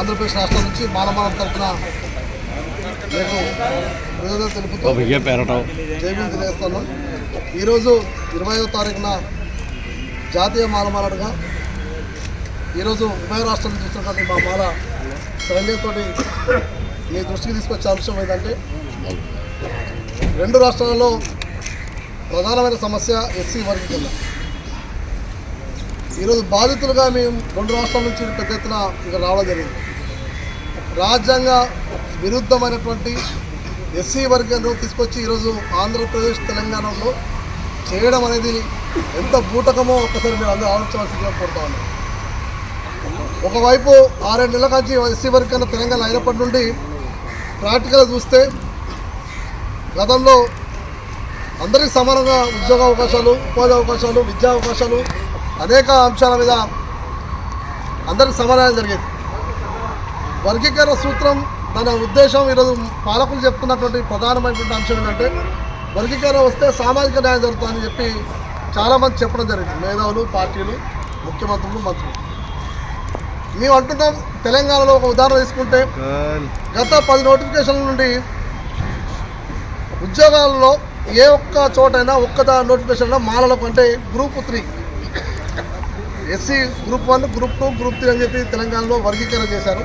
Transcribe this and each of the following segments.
నుంచి మాలమాల తరఫున మీకు ప్రయోజనం తెలుపుతూ జైబీలు తెలియజేస్తున్నాం ఈరోజు ఇరవైవ తారీఖున జాతీయ మాలమాలడుగా ఈరోజు ఉభయ రాష్ట్రాలు చూసినటువంటి మా మాల సైన్యంతోటి మీ దృష్టికి తీసుకొచ్చే అంశం ఏంటంటే రెండు రాష్ట్రాలలో ప్రధానమైన సమస్య ఎస్సీ వర్గీకరణ. ఈరోజు బాధితులుగా మేము రెండు రాష్ట్రాల నుంచి పెద్ద ఎత్తున ఇక రావడం జరిగింది. రాజ్యాంగ విరుద్ధమైనటువంటి ఎస్సీ వర్గంలో తీసుకొచ్చి ఈరోజు ఆంధ్రప్రదేశ్ తెలంగాణలో చేయడం అనేది ఎంత బూటకమో ఒక్కసారి మీరు అందరూ ఆలోచించవలసిందిగా కోరుతా ఉన్నాం. ఒకవైపు ఆరేడు నెలల నుంచి ఎస్సీ వర్గీకరణ తెలంగాణ అయినప్పటి నుండి ప్రాక్టికల్ చూస్తే గతంలో అందరికీ సమానంగా ఉద్యోగ అవకాశాలు ఉపాధి అవకాశాలు విద్యా అవకాశాలు అనేక అంశాల మీద అందరికీ సమానం జరిగేది. వర్గీకరణ సూత్రం దాని ఉద్దేశం ఈరోజు పాలకులు చెప్తున్నటువంటి ప్రధానమైనటువంటి అంశం ఏంటంటే వర్గీకరణ వస్తే సామాజిక న్యాయం జరుగుతుందని చెప్పి చాలామంది చెప్పడం జరిగింది. మేధావులు పార్టీలు ముఖ్యమంత్రులు మంత్రులు. మేము అంటున్నాం తెలంగాణలో ఒక ఉదాహరణ తీసుకుంటే గత పది నోటిఫికేషన్ల నుండి ఉద్యోగాల్లో ఏ ఒక్క చోటైనా ఒక్క నోటిఫికేషన్లో మాలలకు అంటే group three. SC group one group two group three అని చెప్పి తెలంగాణలో వర్గీకరణ చేశారు.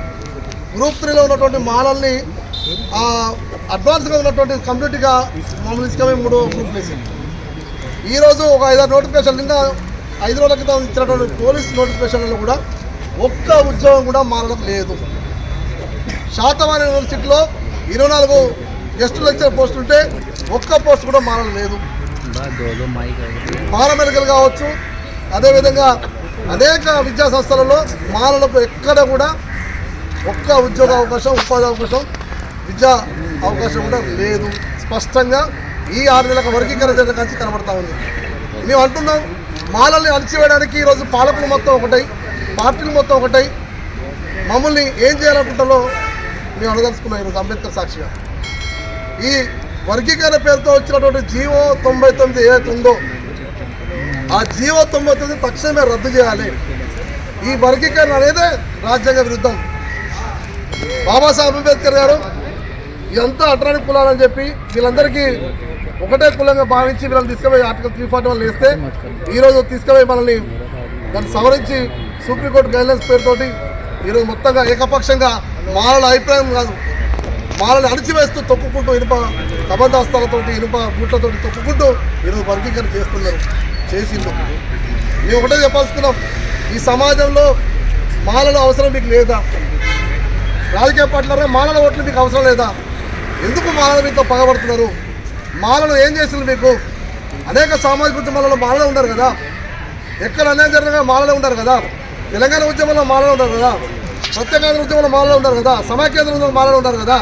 గ్రూప్ త్రీలో ఉన్నటువంటి మాలల్ని అడ్వాన్స్గా ఉన్నటువంటి కంప్లీట్గా మమ్మల్ని తీసుకొని మూడు గ్రూప్ వేసింది ఈరోజు ఒక ఐదారు నోటిఫికేషన్ ఇంకా ఐదు రోజుల క్రితం ఇచ్చినటువంటి పోలీస్ నోటిఫికేషన్లో కూడా ఒక్క ఉద్యోగం కూడా మారడం లేదు. శాతవాహన యూనివర్సిటీలో ఇరవై నాలుగు గెస్ట్ లెక్చర్ పోస్టులు ఉంటే ఒక్క పోస్ట్ కూడా మారడం లేదు. పారామెడికల్ కావచ్చు అదేవిధంగా అనేక విద్యా సంస్థలలో మాలలకు ఎక్కడ కూడా ఒక్క ఉద్యోగ అవకాశం ఉపాధి అవకాశం విద్యా అవకాశం కూడా లేదు. స్పష్టంగా ఈ ఆరు నెలల వర్గీకరణ జరిగిన కంచి కనబడతా ఉంది. మేము అంటున్నాం మాలల్ని అణిచివేయడానికి ఈరోజు పాలకులు మొత్తం ఒకటై పార్టీలు మొత్తం ఒకటై మమ్మల్ని ఏం చేయాలనుకుంటారో మేము అడగలుసుకున్నాం ఈరోజు అంబేద్కర్ సాక్షిగా. ఈ వర్గీకరణ పేరుతో వచ్చినటువంటి జీవో తొంభై తొమ్మిది ఏదైతే ఉందో ఆ జీవో తొంభై తొమ్మిది తక్షణమే రద్దు చేయాలి. ఈ వర్గీకరణ అనేది రాజ్యాంగ విరుద్ధం. బాబాసాహెబ్ అంబేద్కర్ గారు ఇదంతా అట్రాని కులాలని చెప్పి వీళ్ళందరికీ ఒకటే కులంగా భావించి వీళ్ళని తీసుకుపోయి ఆర్టికల్ త్రీ ఫార్టీ వన్ వేస్తే ఈరోజు తీసుకుపోయి మనల్ని దాన్ని సవరించి సుప్రీంకోర్టు గైడ్లైన్స్ పేరుతోటి ఈరోజు మొత్తంగా ఏకపక్షంగా మాలల అభిప్రాయం కాదు మాలని అణిచివేస్తూ తొక్కుకుంటూ ఇనుప కబంధాస్తాలతో ఇనుప బూట్లతో తొక్కుకుంటూ ఈరోజు వర్గీకరణ చేస్తున్నారు చేసిండు మేము ఒకటే చెప్పాల్సుకున్నాం ఈ సమాజంలో మాలల అవసరం మీకు లేదా? రాజకీయ పార్టీలరా మాలల ఓట్లు మీకు అవసరం లేదా? ఎందుకు మాలలు మీతో పగబడుతున్నారు? మాలలు ఏం చేస్తున్నారు మీకు? అనేక సామాజిక ఉద్యమాలలో మాలలు ఉన్నారు కదా? ఎక్కడ అన్యాయం జరిగినా మాలలు ఉన్నారు కదా? తెలంగాణ ఉద్యమంలో మాలలు ఉన్నారు కదా? ప్రత్యేకాంధ్ర ఉద్యమంలో మాలలు ఉన్నారు కదా? సమాకేంద్ర ఉద్యమంలో మాలలు ఉంటారు కదా?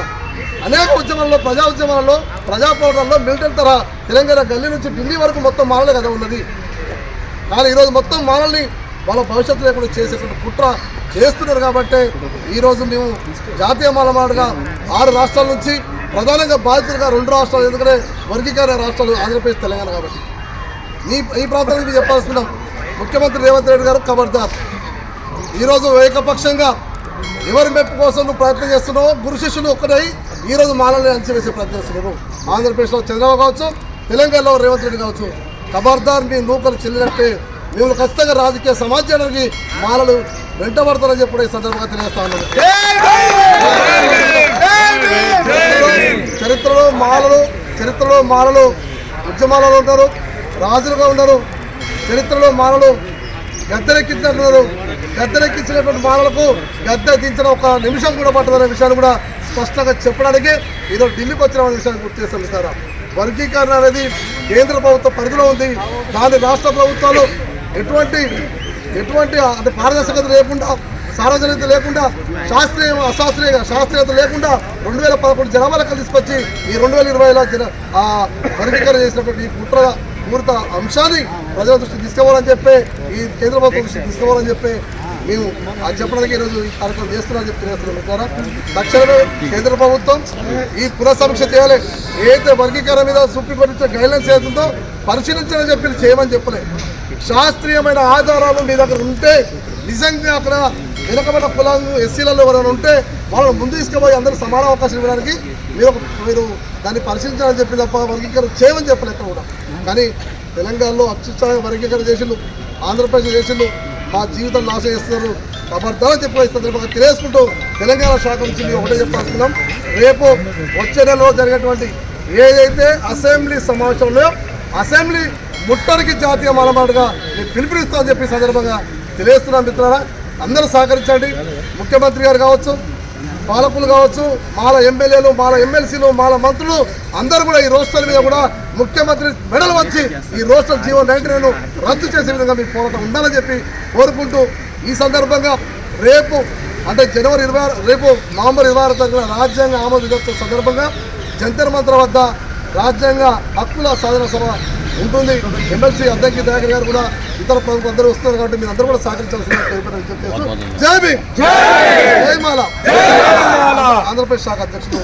అనేక ఉద్యమాల్లో ప్రజా ఉద్యమాలలో ప్రజా పోరాటంలో మిలిటరీ తరహా తెలంగాణ గల్లీ నుంచి ఢిల్లీ వరకు మొత్తం మాలలే కదా ఉన్నది. కానీ ఈరోజు మొత్తం మాలల్ని వాళ్ళ భవిష్యత్తు లేకుండా చేసేటువంటి కుట్ర చేస్తున్నారు కాబట్టి ఈరోజు మేము జాతీయ మాలమాడుగా ఆరు రాష్ట్రాల నుంచి ప్రధానంగా బాధితులుగా రెండు రాష్ట్రాలు ఎందుకంటే వర్గీకరణ రాష్ట్రాలు ఆంధ్రప్రదేశ్ తెలంగాణ కాబట్టి. ఈ ఈ ప్రాంతానికి మీరు చెప్పాల్సిన ముఖ్యమంత్రి రేవంత్ రెడ్డి గారు ఖబర్దార్ ఈరోజు ఏకపక్షంగా ఎవరి మెప్పు కోసం నువ్వు ప్రయత్నం చేస్తున్నావో గురు శిష్యులు ఒక్కటై ఈరోజు మాలని అంచవేసే ప్రయత్నం చేస్తున్నారు. ఆంధ్రప్రదేశ్లో చంద్రబాబు కావచ్చు తెలంగాణలో రేవంత్ రెడ్డి కావచ్చు. ఖబర్దార్ మీ నూకలు చెల్లినట్టే మేము ఖచ్చితంగా రాజకీయ సమాజానికి మాలలు వెంటబడతారని చెప్పి కూడా ఈ సందర్భంగా తెలియజేస్తా ఉన్నాను. చరిత్రలో- చరిత్రలో మాలలు చరిత్రలో మాలలు ఉద్యమాలలో ఉంటారు రాజులుగా ఉన్నారు. చరిత్రలో మాలలు గద్దెనెక్కించినట్టున్నారు. గద్దెనెక్కించినటువంటి మాలలకు గద్దె దించిన ఒక నిమిషం కూడా పట్టదనే విషయాన్ని కూడా స్పష్టంగా చెప్పడానికి ఈరోజు ఢిల్లీకి వచ్చిన విషయాన్ని గుర్తు చేస్తాను సార్ వర్గీకరణ అనేది కేంద్ర ప్రభుత్వ పరిధిలో ఉంది. దాని రాష్ట్ర ప్రభుత్వాలు ఎటువంటి ఎటువంటి అంటే పారదర్శకత లేకుండా సార్వజనికత లేకుండా శాస్త్రీయ అశాస్త్రీయ శాస్త్రీయత లేకుండా రెండు వేల పదకొండు జనాభా తీసుకొచ్చి ఈ రెండు వేల ఇరవైలో జన ఆ వర్గీకరణ చేసినటువంటి ఈ కుట్ర పూర్త అంశాన్ని ప్రజల దృష్టికి తీసుకోవాలని చెప్పి ఈ కేంద్ర ప్రభుత్వం దృష్టికి తీసుకోవాలని చెప్పి మేము అది చెప్పడానికి ఈరోజు ఈ కార్యక్రమం చేస్తున్నామని చెప్పి తెలియజేస్తున్నాం. తక్షణమే కేంద్ర ప్రభుత్వం ఈ పునఃసమీక్ష చేయాలి. ఏదైతే వర్గీకరణ మీద సుప్రీంకోర్టు ఇచ్చే గైడ్లైన్స్ ఏతుందో పరిశీలించాలని చెప్పి చేయమని చెప్పలేదు శాస్త్రీయమైన ఆధారాలు మీ దగ్గర ఉంటే నిజంగా అక్కడ వెనకబడిన కులాలు ఎస్సీలలో ఎవరైనా ఉంటే వాళ్ళని ముందు తీసుకుపోయి అందరూ సమాన అవకాశం ఇవ్వడానికి మీరు మీరు దాన్ని పరిశీలించాలని చెప్పి తప్ప వర్గీకరణ చేయమని చెప్పలేదు కూడా. కానీ తెలంగాణలో అత్యుత్సాహంగా వర్గీకరణ చేసిండు ఆంధ్రప్రదేశ్ చేసిండు మా జీవితం నాశనం చేస్తున్నారు అబద్ధాలు చెప్పేస్తారు ఈ సందర్భంగా తెలంగాణ శాఖ నుంచి మేము ఒకటే చెప్పాల్సుకున్నాం రేపు వచ్చే నెలలో జరిగేటువంటి ఏదైతే అసెంబ్లీ సమావేశంలో అసెంబ్లీ ముట్టడికి జాతీయ మలమాటగా నేను పిలుపునిస్తామని చెప్పి సందర్భంగా తెలియజేస్తున్నాం మిత్రులారా. అందరూ సహకరించండి. ముఖ్యమంత్రి గారు కావచ్చు పాలకులు కావచ్చు మాల ఎమ్మెల్యేలు మాల ఎమ్మెల్సీలు మాల మంత్రులు అందరూ కూడా ఈ రోస్టర్ మీద కూడా ముఖ్యమంత్రి మెడలు వచ్చి ఈ రోస్టర్ జీవన్ నైన్టీన్ రద్దు చేసే విధంగా మీ పోరాటం ఉండాలని చెప్పి కోరుకుంటూ ఈ సందర్భంగా రేపు అంటే జనవరి ఇరవై రేపు నవంబర్ ఇరవై ఆరు తారీఖున రాజ్యాంగ ఆమోద దినోత్సవం సందర్భంగా జంతర్ మంత్ర వద్ద రాజ్యాంగ హక్కుల సాధన సభ ఉంటుంది. ఎమ్మెల్సీ అద్దెకి దయాకర్ గారు కూడా ఇతర ప్రముఖులు అందరూ వస్తున్నారు కాబట్టి మీరు అందరూ కూడా సహకరించాల్సిన భీమ్. జై మాల. ఆంధ్రప్రదేశ్ శాఖ అధ్యక్షుడు